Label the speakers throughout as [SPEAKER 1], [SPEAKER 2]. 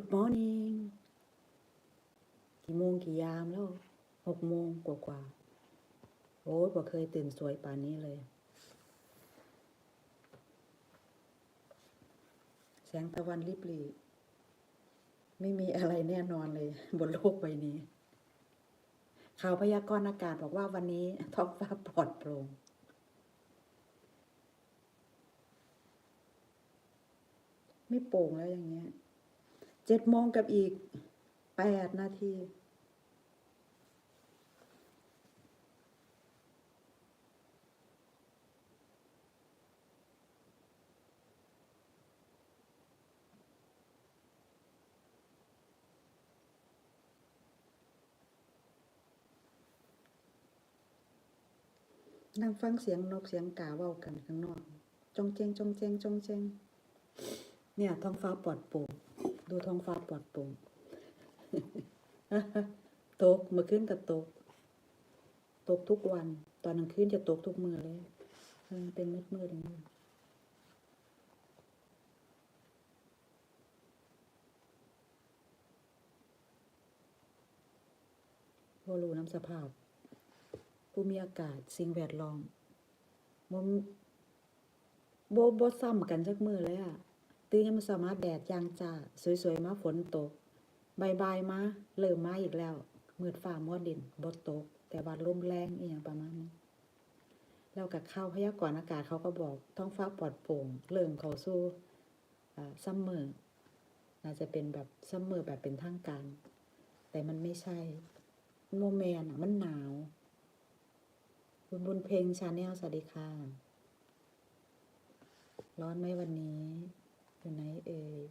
[SPEAKER 1] Good morning กี่โมงกี่ยามแล้วหกโมงกว่ากว่าโอ้ยบ่เคยตื่นสวยป่านนี้เลย แสงตะวันริบหรี่ไม่มีอะไรแน่นอนเลย บนโลกใบนี้ ข่าวพยากรณ์อากาศบอกว่าวันนี้ท้องฟ้าปลอดโปร่งไม่โป่งแล้วอย่างเงี้ย เจ็ดโมงกับอีกแปดนาทีนั่งฟังเสียงนกเสียงกาเว้ากันข้างนอก จงเจงจงเจงจงเจงเนี่ยท้องฟ้าปลอดโปร่ง ดูท้องฟ้าปลอดโปร่งตกมื่อคืนก็ตก ตกทุกวัน ตอนกลางคืนจะตกทุกมือเลยเออเป็นมืดมืดอย่างนี้บ่รู้น้ำสภาพภูมิอากาศสิ่งแวดล้อมบ่บ่บ่ซ้ำกันจักมือเลยอะ ตื่นยามมื้อเช้ามาแดดจางจ้า สวยๆ มาฝนตกบ่ายมาเริ่มมาอีกแล้วมืดฟ้ามัวดินบ่ตก แต่ว่าลมแรงอีหยังประมาณนี้แล้วกับข่าวพยากรณ์อากาศเขาก็บอกท้องฟ้าปลอดโปร่งเริ่มเขาสู่อ่าซัมเมอร์น่าจะเป็นแบบซัมเมอร์แบบเป็นทางการ แต่มันไม่ใช่โมแมนอะมันหนาว คุณบุญเพลงชาแนลสวัสดีค่ะ ร้อนไหมวันนี้ อยู่ไหนเอ่ย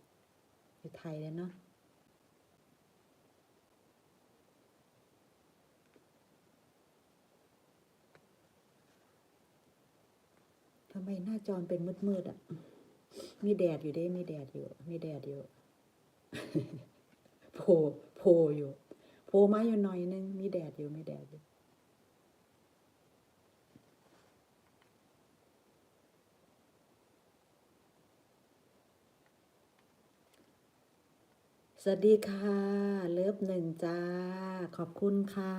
[SPEAKER 1] อยู่ไทยแล้วเนาะทำไมหน้าจอเป็นมืดๆอะ มีแดดอยู่เด้มีแดดอยู่ มีแดดอยู่โผล่โผล่อยู่โผล่มาอยู่หน่อยนึง มีแดดอยู่ มีแดดอยู่ สวัสดีค่ะ เลิฟหนึ่งจ้า ขอบคุณค่ะ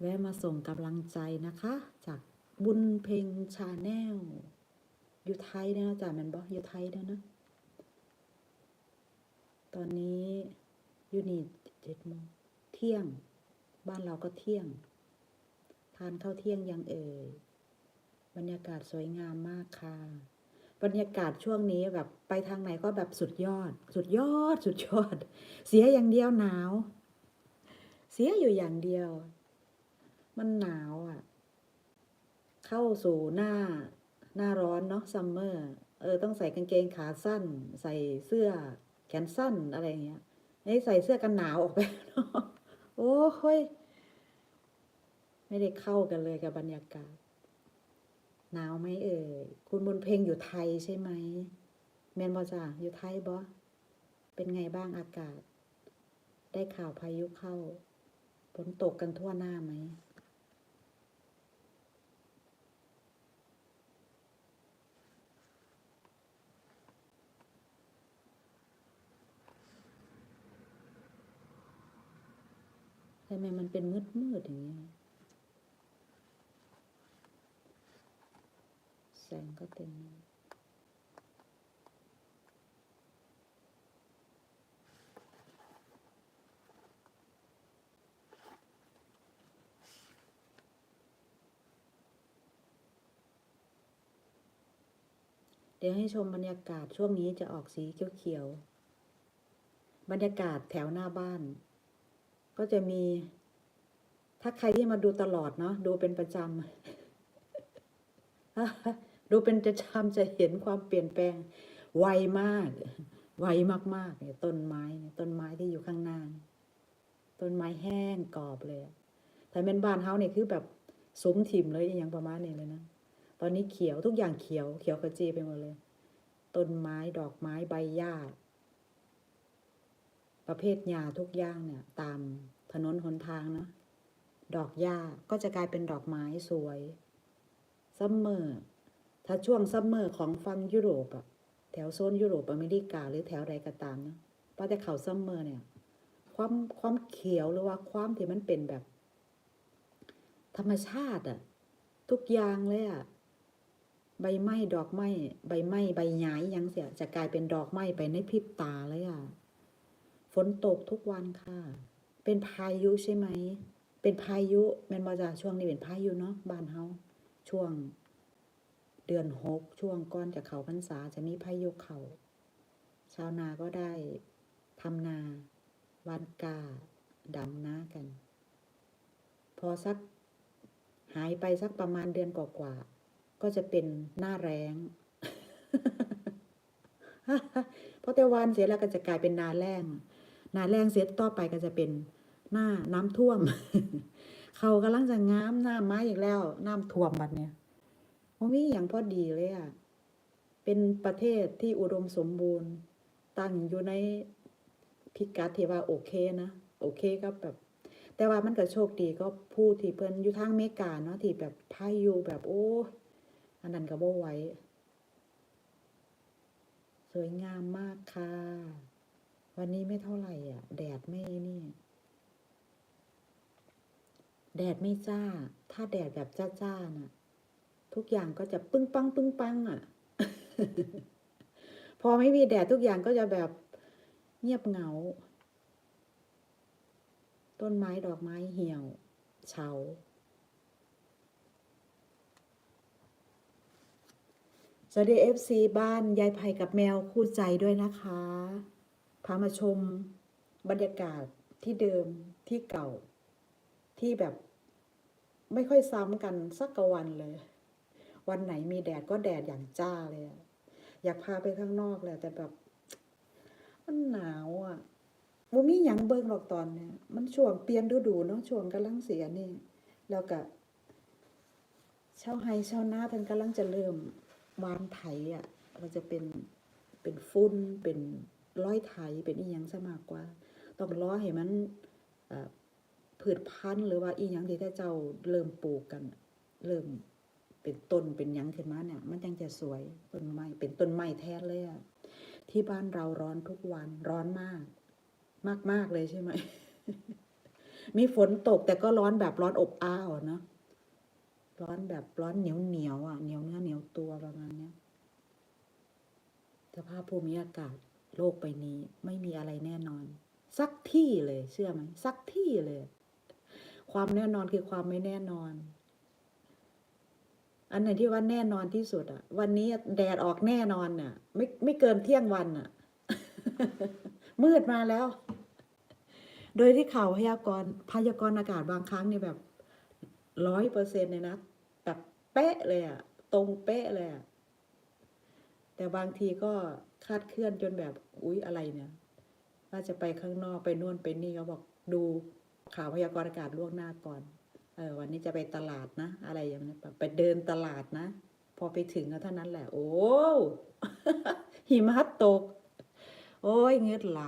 [SPEAKER 1] แวะมาส่งกำลังใจนะคะ จากบุญเพลงชาแนลอยู่ไทยนยนะจ้าแมันบอกอยู่ไทยเนยนะ ตอนนี้อยู่นี่เจ็ดโมงเที่ยง บ้านเราก็เที่ยง ทานข้าวเที่ยงยังเอ่ยบรรยากาศสวยงามมากค่ะ บรรยากาศช่วงนี้แบบไปทางไหนก็แบบสุดยอด สุดยอด สุดยอด เสียอย่างเดียวหนาว เสียอยู่อย่างเดียว มันหนาวอะ เข้าสู่หน้าหน้าร้อนเนาะซัมเมอร์เออต้องใส่กางเกงขาสั้น ใส่เสื้อแขนสั้นอะไรเงี้ยไอ้ใส่เสื้อกันหนาวออกไปเนาะโอ้ยไม่ได้เข้ากันเลยกับบรรยากาศ หนาวไหมเอ่ยคุณบุญเพลงอยู่ไทยใช่ไหมแมนบอจ้าอยู่ไทยบอเป็นไงบ้างอากาศ ได้ข่าวพายุเข้าฝนตกกันทั่วหน้าไหมทำไมมันเป็นมืดมืดอย่างเงี้ย แสงก็เต็มเดี๋ยวให้ชมบรรยากาศช่วงนี้จะออกสีเขียวๆ บรรยากาศแถวหน้าบ้าน ก็จะมี ถ้าใครที่มาดูตลอดเนาะดูเป็นประจำ ดูเป็นประจำจะเห็นความเปลี่ยนแปลงไวมาก ไวมากๆเนี่ยต้นไม้เนี่ยต้นไม้ที่อยู่ข้างหน้าต้นไม้แห้งกรอบเลยแต่เป็นบ้านเฮาเนี่ยคือแบบสมถิ่มเลยอย่างประมาณนี้เลยนะตอนนี้เขียวทุกอย่างเขียว เขียวขจีไปหมดเลย ต้นไม้ดอกไม้ใบหญ้าประเภทหญ้าทุกอย่างเนี่ย ตามถนนหนทางเนาะดอกหญ้าก็จะกลายเป็นดอกไม้สวยซัมเมอร์ ถ้าช่วงซัมเมอร์ของฝั่งยุโรปอะแถวโซนยุโรปอเมริกาหรือแถวใดก็ตามนะพอแต่เขาซัมเมอร์เนี่ย ความความเขียวหรือว่าความที่มันเป็นแบบ ธรรมชาติอะทุกอย่างเลยอะใบไม้ดอกไม้ใบไม้ใบหญ้าอิหยังเสียจะกลายเป็นดอกไม้ไปในพริบตาเลยอะฝนตกทุกวันค่ะ เป็นพายุใช่ไหม เป็นพายุแมนบ่จ้ะช่วงนี้เป็นพายุเนาะบ้านเฮาช่วง เดือนหกช่วงก่อนจะเขาพรรษาจะมีพายุเขา ชาวนาก็ได้ทำนาวานกาดำนากัน พอสักหายไปสักประมาณเดือนกว่าๆก็จะเป็นหน้าแรงเพราะแต่วานเสียแล้วก็จะกลายเป็นนาแรงนาแรงเสียต่อไปก็จะเป็นหน้าน้ำท่วม เขากำลังจะง้ามน้ำไม้อีกแล้ว น้ำท่วมบัดเนี่ย มันมีอย่างพอดีเลยอะ เป็นประเทศที่อุดมสมบูรณ์ ตั้งอยู่ในพิกัดที่ว่าโอเคนะ โอเคก็แบบ แต่ว่ามันก็โชคดีก็ผู้ที่เพิ่นอยู่ทางเมกาเนาะที่แบบพายุแบบโอ้อันนั้นก็บ่ไหวสวยงามมากค่ะ วันนี้ไม่เท่าไหร่อะ แดดไม่นี่ แดดไม่จ้า ถ้าแดดแบบจ้าๆน่ะ ทุกอย่างก็จะปึ้งปังปึ้งปังอะ พอไม่มีแดดทุกอย่างก็จะแบบเงียบเหงา ต้นไม้ดอกไม้เหี่ยวเฉาสวัสดีเอฟซีบ้านยายไผ่กับแมวคู่ใจด้วยนะคะ พามาชมบรรยากาศที่เดิมที่เก่าที่แบบไม่ค่อยซ้ำกันสักกวันเลย วันไหนมีแดดก็แดดอย่างจ้าเลยอะอยากพาไปข้างนอกแหละแต่แบบ มันหนาวอะบ่มีหยังเบิ่งหรอกตอนเนี้ยมันช่วงเปลี่ยนฤดูเนาะช่วงกำลังเสียนี่ แล้วก็ชาวไฮชาวนาเพิ่นกำลังจะเริ่มวานไถอะเราจะเป็นเป็นฟุ้นเป็นร้อยไถเป็นอีหยังซะมากกว่า ต้องรอให้มันเอ่อพืชพันธุ์หรือว่าอีหยังที่ถ้าเจ้าเริ่มปลูกกัน เริ่ม เป็นต้นเป็นยังขึ้นมาเนี่ยมันจังจะสวยต้นไม้เป็นต้นไม้แทนเลยอะที่บ้านเราร้อนทุกวันร้อนมาก มากมากเลยใช่ไหมมีฝนตกแต่ก็ร้อนแบบร้อนอบอ้าวเนาะร้อนแบบร้อนเหนียวเหนียวอะเหนียวเนื้อเหนียวตัวประมาณเนี้ยสภาพภูมิอากาศโลกใบนี้ไม่มีอะไรแน่นอน สักที่เลยเชื่อไหมสักที่เลย ความแน่นอนคือความไม่แน่นอน อันไหนที่ว่าแน่นอนที่สุดอะ วันนี้แดดออกแน่นอนน่ะ ไม่ไม่เกินเที่ยงวันอะ มืดมาแล้ว โดยที่ข่าวพยากรณ์พยากรณ์อากาศบางครั้งเนี่ยแบบร้อยเปอร์เซ็นต์เลยนะแบบเป๊ะเลยอะตรงเป๊ะเลยอะแต่บางทีก็คาดเคลื่อนจนแบบ อุ๊ยอะไรเนี่ยว่าจะไปข้างนอกไปนู่นไปนี่เขาบอกดูข่าวพยากรณ์อากาศล่วงหน้าก่อน เออวันนี้จะไปตลาดนะ อะไรอย่างนี้ยไปเดินตลาดนะ พอไปถึงก็เท่านั้นแหละ โอ้หิมะตก โอ้ยเงือดไหล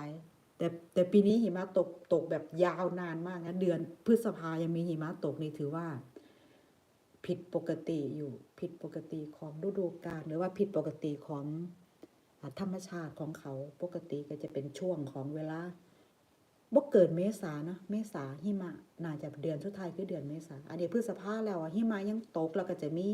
[SPEAKER 1] แต่แต่ปีนี้หิมะตกตกแบบยาวนานมากนะเดือนพฤษภายังมีหิมะตกนี่ถือว่า ผิดปกติอยู่ผิดปกติของฤดูกาลหรือว่าผิดปกติของธรรมชาติของเขาปกติก็จะเป็นช่วงของเวลา บ่เกิดเมษานะเมษาหิมะน่าจะเดือนสุดท้ายคือเดือนเมษาอันนี้พฤษภาแล้วอะหิมะยังตกแล้วก็จะมี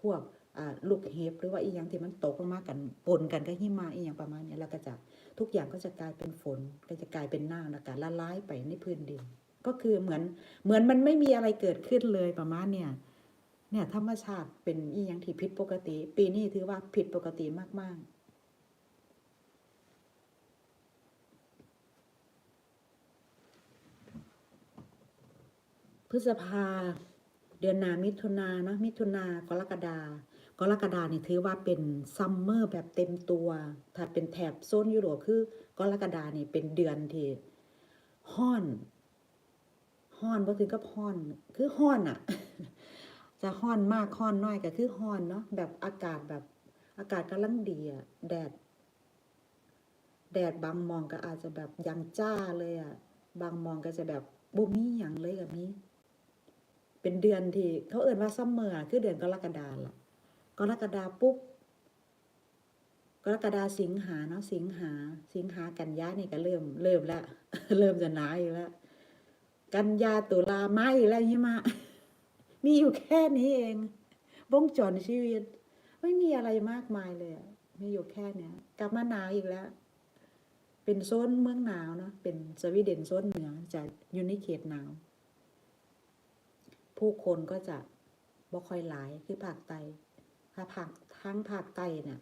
[SPEAKER 1] พวกอ่าลูกเห็บหรือว่าอีหยังที่มันตกลงมากันปนกันกับหิมะอีหยังประมาณนี้แล้วก็จะทุกอย่างก็จะกลายเป็นฝน ก็จะกลายเป็นน้าอากาศละลายไปในพื้นดิน ก็คือเหมือนเหมือนมันไม่มีอะไรเกิดขึ้นเลยประมาณเนี่ยเนี่ยธรรมชาติเป็นอีหยังที่ผิดปกติ ปีนี้ถือว่าผิดปกติมากๆ พฤษภา เดือนนามิถุนาเนะมิถุนากรกฎากรกฎานี่ถือว่าเป็นซัมเมอร์แบบเต็มตัว ถ้าเป็นแถบโซนยุโรปคือกรกฎานี่เป็นเดือนที่ห้อนห้อนบ่ถึงกับห้อน คือห้อนอะจะห้อนมากห้อนน้อยก็คือห้อนเนาะแบบอากาศแบบอากาศกำลังดีอะแดด แดดบางมองก็อาจจะแบบยังจ้าเลยอะบางมองก็จะแบบบ่มีหยังเลยกับนี้ เป็นเดือนที่ เขาเอ่นว่าซัมเมอร์คือเดือนกรกฎาล่ะกรกฎาปุ๊บกรกฎาสิงหาเนาะสิงหา สิงหากันยานี่ก็เริ่มเริ่มแล้วเริ่มจะหนาวอยู่แล้วกันยาตุลาไม้แล้วยี่มามีอยู่แค่นี้เองวงจรชีวิต ไม่มีอะไรมากมายเลยอะมีอยู่แค่เนี้ยกลับมาหนาวอีกแล้ว เป็นโซนเมืองหนาวเนาะเป็นสวีเดนโซนเหนือจะอยู่ในเขตหนาว ผู้คนก็จะบ่ค่อยหลายคือภาคใต้ถ้าภาคทั้งภาคใต้เนี่ย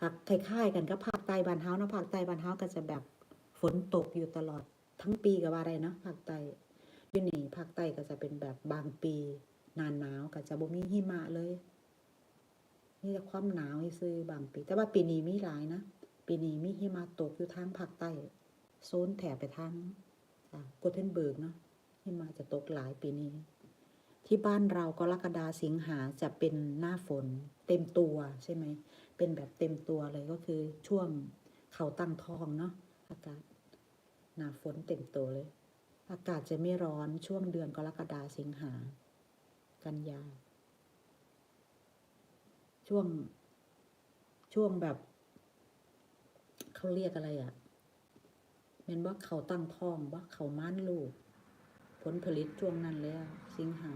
[SPEAKER 1] ภาคคล้ายๆกันกับภาคใต้บ้านเฮาเนาะภาคใต้บ้านเฮาก็จะแบบฝนตกอยู่ตลอดทั้งปีก็ว่าได้เนาะภาคใต้อยู่นี่ภาคใต้ก็จะเป็นแบบบางปีนานหนาวก็จะบ่มีหิมะเลยมีแต่ความหนาวซื่อบางปี แต่ว่าปีนี้มีหลายนะปีนี้มีหิมะตกอยู่ทางภาคใต้โซนแถบไปทางอ่าโกเทนเบิร์กเนาะหิมะจะตกหลายปีนี้ ที่บ้านเรากรกฎาสิงหาจะเป็นหน้าฝน เต็มตัวใช่ไหม เป็นแบบเต็มตัวเลยก็คือช่วงเขาตั้งทองเนาะอากาศหน้าฝนเต็มตัวเลย อากาศจะไม่ร้อนช่วงเดือนกรกฎาสิงหา กันยา ช่วงช่วงแบบเขาเรียกอะไรอะ่ะเป็นว่าเขาตั้งท้องว่าเขาม้านลูก ผลผลิตช่วงนั้นแล้ว สิงหา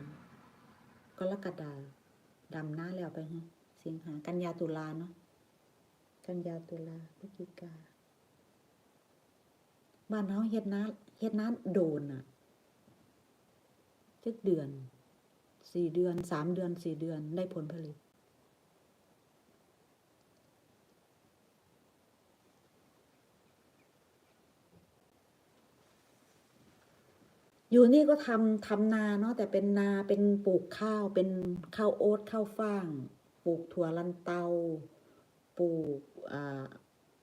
[SPEAKER 1] กรกฎาดำหน้าแล้วไปฮะสิงหากันยาตุลาเนาะกันยาตุลาพฤศจิกาบ้านเฮาเฮ็ดน้าเฮ็ดน้าโดนอะจักเดือนสี่เดือนสามเดือนสี่เดือนได้ผลผลิต อยู่นี่ก็ทำทำนาเนาะแต่เป็นนาเป็นปลูกข้าวเป็นข้าวโอ๊ตข้าวฟ่าง ปลูกถั่วลันเตา ปลูกอ่า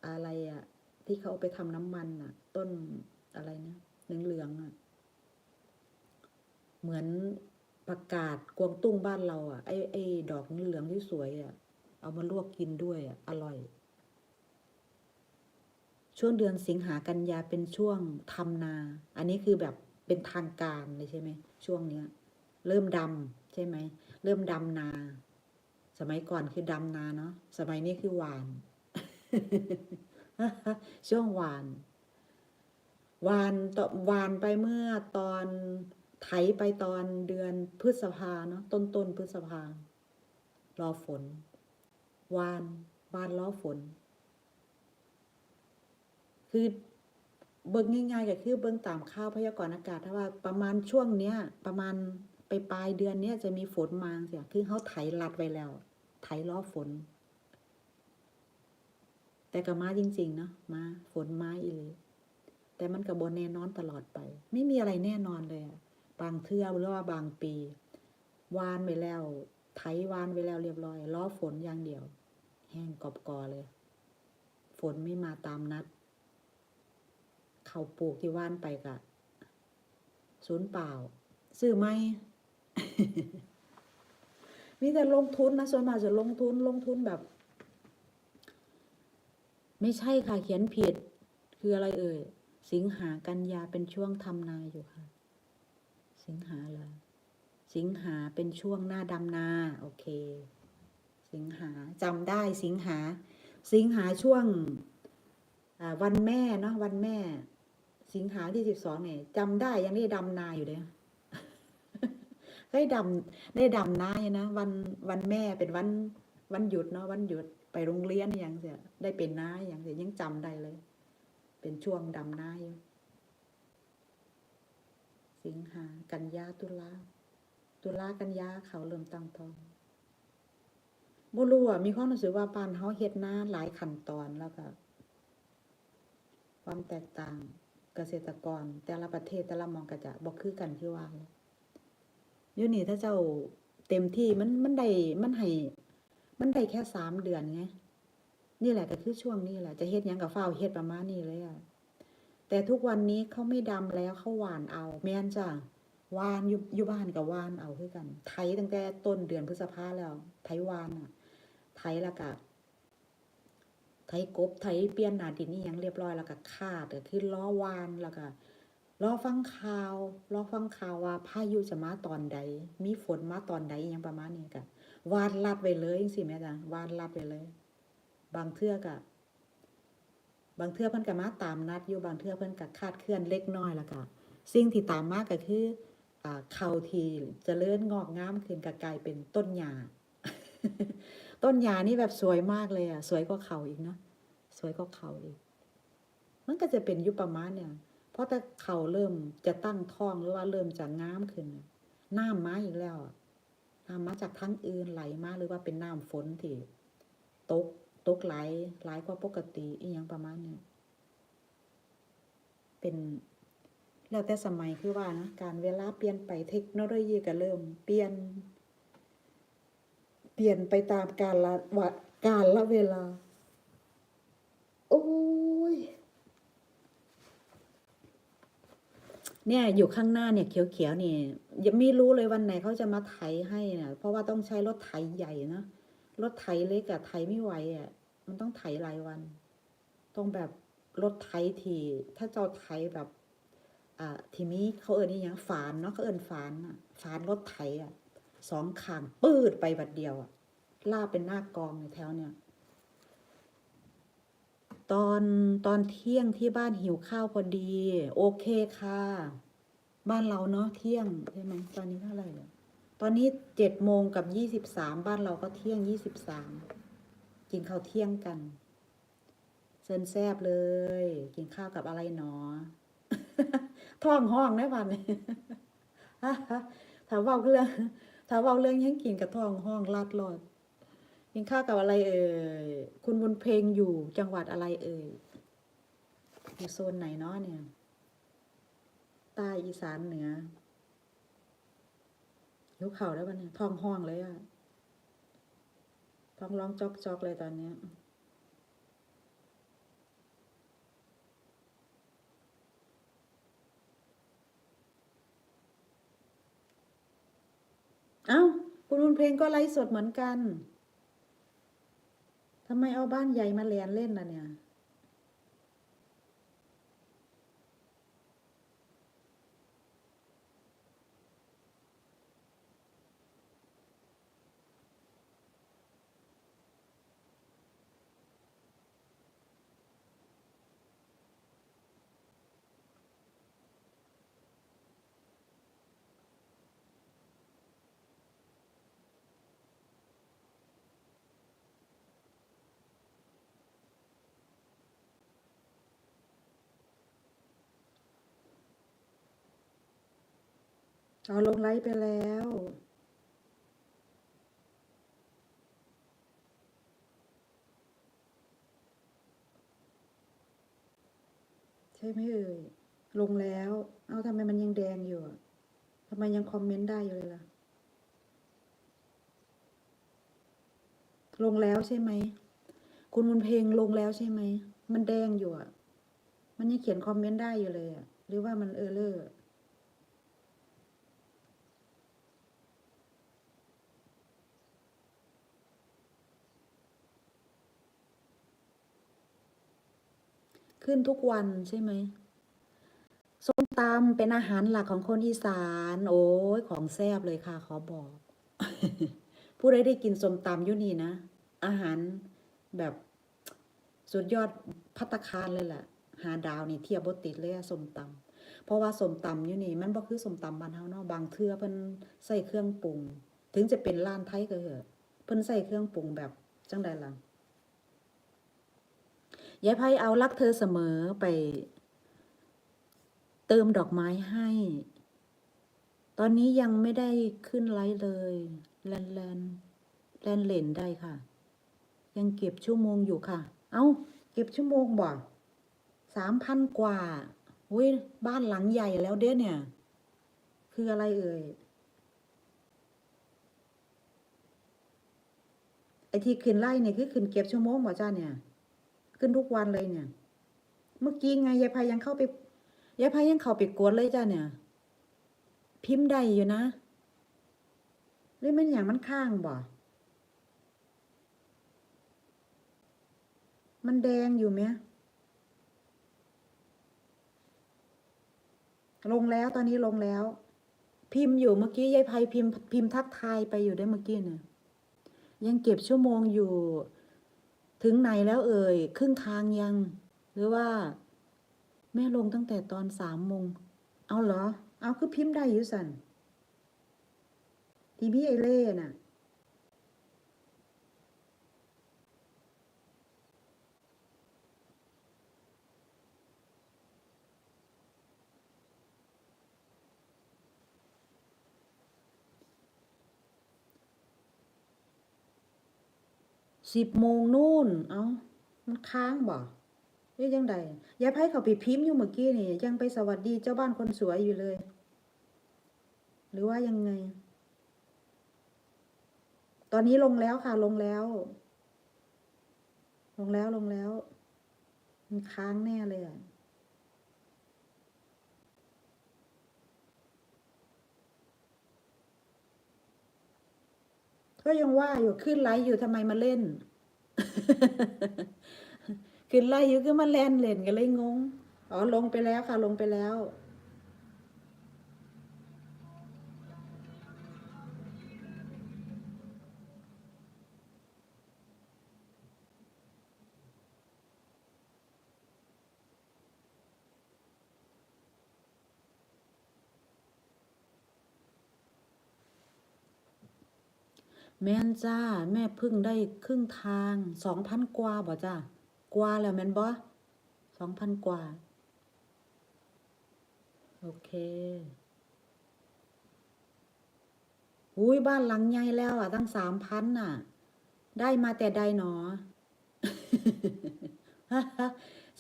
[SPEAKER 1] อะไรอะที่เขาไปทำน้ำมันอะต้นอะไรนะเหลืองๆอะเหมือนประกาศกวางตุ้งบ้านเราอะไอไอดอกเหลืองที่สวยอะเอามาลวกกินด้วยอะอร่อย ช่วงเดือนสิงหากันยาเป็นช่วงทำนา อันนี้คือแบบ เป็นทางการเลยใช่ไหมช่วงเนี้ย เริ่มดำใช่ไหมเริ่มดำนา สมัยก่อนคือดำนาเนาะสมัยนี้คือหวาน ช่วงหวานหวานต่อหวานไปเมื่อตอนไถไปตอนเดือนพฤษภาเนาะต้นต้นพฤษภารอฝนหวานหวานรอฝน คือ เบิ่งง่ายๆก็คือเบิ่งตามข้าวพยากรณ์อากาศถ้าว่าประมาณช่วงเนี้ยประมาณไปปลายเดือนเนี้ยจะมีฝนมาเสียคือเขาไถลัดไว้แล้ว ไถล้อฝน แต่ก็มาจริงๆเนาะมาฝนมาอีหลีแต่มันกับบนแน่นอนตลอดไป ไม่มีอะไรแน่นอนเลยบางเทื่อหรือว่าบางปี วานไปแล้ว ไถวานไปแล้วเรียบร้อยล้อฝนอย่างเดียว แห้งกอบกอเลย ฝนไม่มาตามนัด เขาปลูกที่ว่านไปกะศูนย์เปล่า ซื้อไหมมีแต่ลงทุนนะส่วนมากจะลงทุนลงทุนแบบ ไม่ใช่ค่ะเขียนผิด คืออะไรเอ่ย สิงหากันยาเป็นช่วงทำนาอยู่ค่ะ สิงหาเหรอสิงหาเป็นช่วงหน้าดำนา โอเค สิงหาจำได้สิงหา สิงหาช่วงวันแม่เนาะวันแม่ สิงหาที่สิบสองเนี่ยจำได้ยังได้ดำนาอยู่เลยได้ดำได้ดำนาอยู่นะวันวันแม่เป็นวันวันหยุดเนาะวันหยุดไปโรงเรียนอย่างเสียได้เป็นนาอย่างเสียยังจำได้เลย เป็นช่วงดำนาอยู่สิงหากันยาตุลาตุลากันยาเขาเริ่มตั้งท้องบ่รู้อะมีความรู้สึกว่าปานเฮาเฮ็ดหน้าหลายขั้นตอนแล้วก็ความแตกต่าง เกษตรกร แต่ละประเทศแต่ละมองก็จะบ่คือกันคือว่าเลยอยู่นี่ถ้าเจ้าเต็มที่มันมันได้มันให้มันได้แค่สามเดือนไงนี่แหละก็คือช่วงนี้แหละจะเฮ็ดยังกับฟ้าเฮ็ดประมาณนี้เลยอะแต่ทุกวันนี้เขาไม่ดำแล้วเขาหวานเอา แม่นจ้ะหวานอยู่อยู่บ้านกับหวานเอาคือกัน ไถตั้งแต่ต้นเดือนพฤษภาแล้ว ไถหวานอะ ไถแล้วก็ ไถกบไถเปลี่ยนหนาดินนี่ยังเรียบร้อยแล้วก็คาดก็คือล้อวานแล้วก็รอฟังข่าวรอฟังข่าวว่าพายุจะมาตอนใด มีฝนมาตอนใดอหยังประมาณนี้ก็วานลัดไว้เลยจังซี่แม่จ้ะวานลัดไว้เลย บางเทื่อก็บางเทื่อเพิ่นก็มาตามนัดอยู่บางเทื่อเพิ่นก็คาดเคลื่อนเล็กน้อยแล้วก็สิ่งที่ตามมากก็คืออ่าเขาที่เจริญงอกงามขึ้นก็กลายเป็นต้นหญ้า ต้นหญ้านี่แบบสวยมากเลยอะ สวยกว่าเขาอีกเนาะสวยกว่าเขาอีก มันก็จะเป็นยุปประมาณเนี่ย เพราะแต่เขาเริ่มจะตั้งท้องหรือว่าเริ่มจะงามขึ้นน่ะน้ำมาอีกแล้วน้ำมาจากทั้งอื่นไหลมาหรือว่าเป็นน้ำฝนที่ตกตกไหลไหลกว่าปกติอีหยังประมาณเนี่ยเป็นแล้วแต่สมัยคือว่านะการเวลาเปลี่ยนไปเทคโนโลยีก็เริ่มเปลี่ยน เปลี่ยนไปตามกาลละวะกาลละเวลา โอ้ย เนี่ยอยู่ข้างหน้าเนี่ยเขียวๆนี่ยังไม่รู้เลยวันไหนเขาจะมาไถให้เนี่ยเพราะว่าต้องใช้รถไถใหญ่นะรถไถเล็กอะไถไม่ไหวอะมันต้องไถรายวัน ต้องแบบรถไถที ถ้าเจ้าไถแบบ อ่าทีนี้เขาเอิ้นนี่ยังฝานเนาะเขาเอิ้นฝานอะฝานรถไถอะ สองข้างปืดไปบัดเดียวอะล่าเป็นหน้ากองในแถวเนี่ย ตอนตอนเที่ยงที่บ้านหิวข้าวพอดี โอเคค่ะ บ้านเราเนาะเที่ยงใช่ไหมตอนนี้เท่าไหร่ตอนนี้เจ็ดโมงกับยี่สิบสามบ้านเราก็เที่ยงยี่สิบสามกินข้าวเที่ยงกันเซินแซบเลย กินข้าวกับอะไรหนอท้องห้องได้วันนี้ถามเว่าเรื่อง ถามเว่าเรื่องยังกินกระทองห้องลาดลอดกินข้าวกับอะไรเอ่ยคุณบุญเพลงอยู่จังหวัดอะไรเอ่ยอยู่โซนไหนเนาะเนี่ยใต้อีสานเหนือยุเข่าแล้ววันนี้ท้องห้องเลยอะท้องร้องจอกจอกๆเลยตอนเนี้ย เอ้า คุณบุญเพลงก็ไลฟ์สดเหมือนกันทำไมเอาบ้านใหญ่มาเลียนเล่นล่ะเนี่ย เอาลงไลฟ์ไปแล้ว ใช่ไหมเอ่ย ลงแล้ว เอาทำไมมันยังแดงอยู่ทำไมยังคอมเมนต์ได้อยู่เลยล่ะ ลงแล้วใช่ไหม คุณบุญเพลงลงแล้วใช่ไหม มันแดงอยู่อะ มันยังเขียนคอมเมนต์ได้อยู่เลยอะ หรือว่ามันเออเลอร์ ขึ้นทุกวันใช่ไหมส้มตำเป็นอาหารหลักของคนอีสาน โอ้ยของแซ่บเลยค่ะ ขอบอก ผู้ใดได้กินส้มตำยู่นี่นะ อาหารแบบสุดยอดพัตตาคารเลยแหละหาดาวนี่เทียบบติดเลยอะส้มตำเพราะว่าส้มตำยู่นี่ มันบ่คือส้มตำบ้านเฮาเนาะบางเทื่อเพิ่นใส่เครื่องปรุง ถึงจะเป็นร้านไทยก็เถอะเพิ่นใส่เครื่องปรุงแบบจังใดล่ะ ยายไพเอารักเธอเสมอไป เติมดอกไม้ให้ ตอนนี้ยังไม่ได้ขึ้นไลฟ์เลยแลนแลนแลนเหลนได้ค่ะ ยังเก็บชั่วโมงอยู่ค่ะ เอา้า เก็บชั่วโมงบ่สามพันกว่าอุ้ยบ้านหลังใหญ่แล้วเด้เนี่ย คืออะไรเอ่ยไอที่ขึ้นไล่เนี่ยคือขึ้นเก็บชั่วโมงบ่จ้าเนี่ย ขึ้นทุกวันเลยเนี่ย เมื่อกี้ไงยายพายังเข้าไปยายพายังเข้าไปกดเลยจ้าเนี่ย พิมพ์ได้อยู่นะหรือมันอย่างมันข้างบ่มันแดงอยู่ไหมลงแล้วตอนนี้ลงแล้ว พิมพ์อยู่เมื่อกี้ยายภัยพิมพ์พิมพ์ทักทายไปอยู่ได้เมื่อกี้เนี่ยยังเก็บชั่วโมงอยู่ ถึงไหนแล้วเอ่ย ครึ่งทางยัง หรือว่า แม่ลงตั้งแต่ตอนสามโมง เอาเหรอ เอาคือพิมพ์ได้อยู่สันทีพี่ไอเล่น่ะ สิบโมงนู่น เอามันค้างบ่เอ้ยยังไดยายไพ่เขาไปพิมพ์อยู่เมื่อกี้นี่ ยังไปสวัสดีเจ้าบ้านคนสวยอยู่เลย หรือว่ายังไง ตอนนี้ลงแล้วค่ะ ลงแล้ว ลงแล้วลงแล้ว มันค้างแน่เลยอะ ก็ยังว่าอยู่ขึ้นไลฟ์อยู่ทำไมมาเล่น ขึ้นไลฟ์อยู่ก็มาเล่นเล่นกันเลยงง อ๋อลงไปแล้วค่ะลงไปแล้ว แม่นจ้า แม่พึ่งได้ครึ่งทางสองพันกว่าบ่จ้ากว่าแล้วแม่นบ่สองพันกว่า โอเคอุ้ยบ้านหลังใหญ่แล้วอะตั้งสามพันน่ะ ได้มาแต่ใดหนอ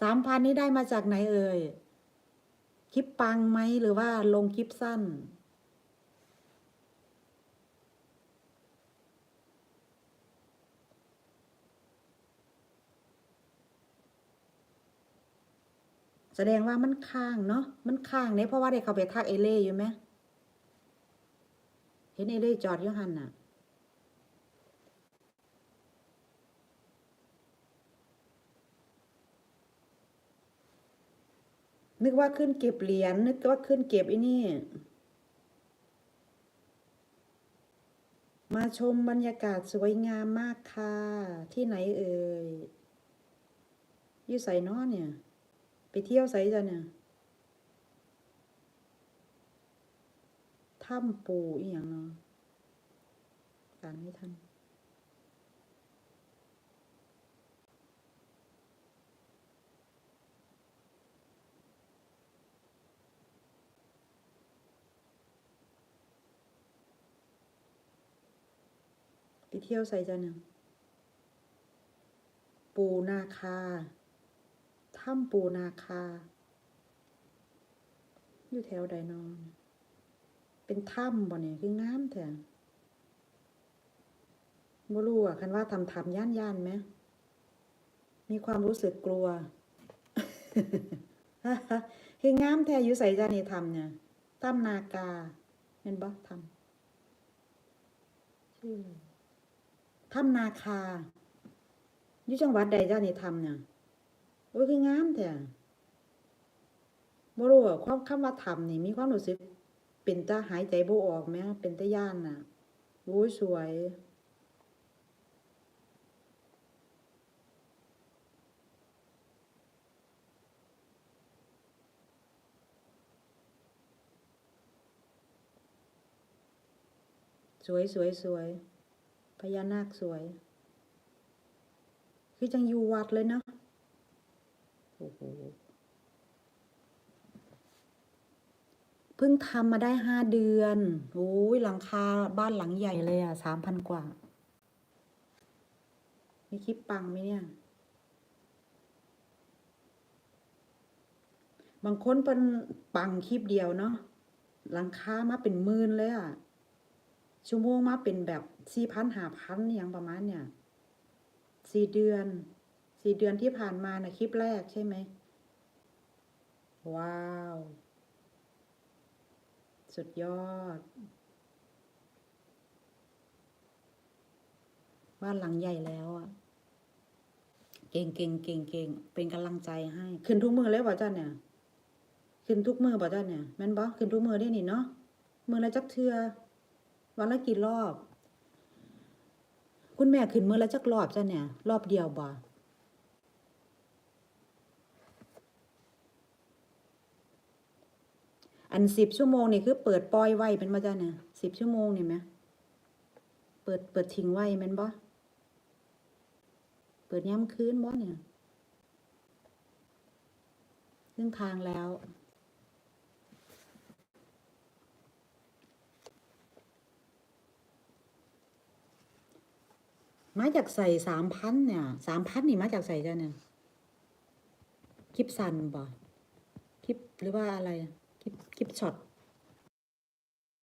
[SPEAKER 1] สามพันนี้ได้มาจากไหนเอ่ย คลิปปังไหมหรือว่าลงคลิปสั้น แสดงว่ามันค้างเนาะมันค้างเนี่ยเพราะว่าได้เข้าไปทักเอเล่อยู่ไหมเห็นเอเล่จอดอยู่หันน่ะนึกว่าขึ้นเก็บเหรียญนึกว่าขึ้นเก็บไอ้นี่ มาชมบรรยากาศสวยงามมากค่ะ ที่ไหนเอ่ยยู่ใส่นอเนี่ย ไปเที่ยวไสจ้ะเนี่ยถ้ำปูอีหยังเนาะอ่านไม่ทันไปเที่ยวไสจ้ะเนี่ยปูนาคา ถ้ำปูนาคา อยู่แถวใดนอน เป็นถ้ำบ่เนี่ยคืองามแท้บ่รู้อะคันว่าทำทำย่านย่านไหม มีความรู้สึกกลัวคืองามแท้อยู่ใส่จานี่ทำเนี่ยถ้ำนากาเห็นบ่ทำชื่อถ้ำนาคาอยู่จังหวัดใดจ้านี่ทำเนี่ย โอ้ยคืองามแท้บ่รู้ว่าความคำว่าทำนี่มีความรู้สึก เป็นตาหายใจบ่ออกไหมเป็นตาย่านน่ะโอ้ยสวยสวยสวยสวยพญานาคสวย คือจังอยู่วัดเลยเนาะ อ้โหเพิ่งทำมาได้ห้าเดือนโอ้ยหลังคาบ้านหลังใหญ่เลยอะสามพันกว่า มีคลิปปังไหมเนี่ย บางคนเป็นปังคลิปเดียวเนาะหลังคามาเป็นหมื่นเลยอะ ชั่วโมงมาเป็นแบบสี่พันหาพันอย่างประมาณเนี่ยสี่เดือน สี่เดือนที่ผ่านมานะคลิปแรกใช่ไหม ว้าว สุดยอด บ้านหลังใหญ่แล้วอะ เก่งเก่งเก่งเก่งเป็นกำลังใจให้ ขึ้นทุกมือเลยป่ะจ้าเนี่ย ขึ้นทุกมือป่ะจ้าเนี่ยแม่นบ่ขึ้นทุกมือได้นี่เนาะ มือละจักเทือ วันละกี่รอบ คุณแม่ขึ้นมือละจักรอบจ้ะเนี่ย รอบเดียวบ่ อันสิบชั่วโมงนี่คือเปิดปล่อยไว้เป็นบ่จ้าเนี่ยสิบชั่วโมงนี่ไหมเปิดเปิดทิ้งไว้แมันบ่เปิดย้ำคืนบ่เนี่ยซึ่งทางแล้ว มาจากใส่สามพันเนี่ยสามพันนี่มาจากใส่จ้าเนี่ย คลิปสั้นบ่คลิปหรือว่าอะไร คลิปคลิปช็อต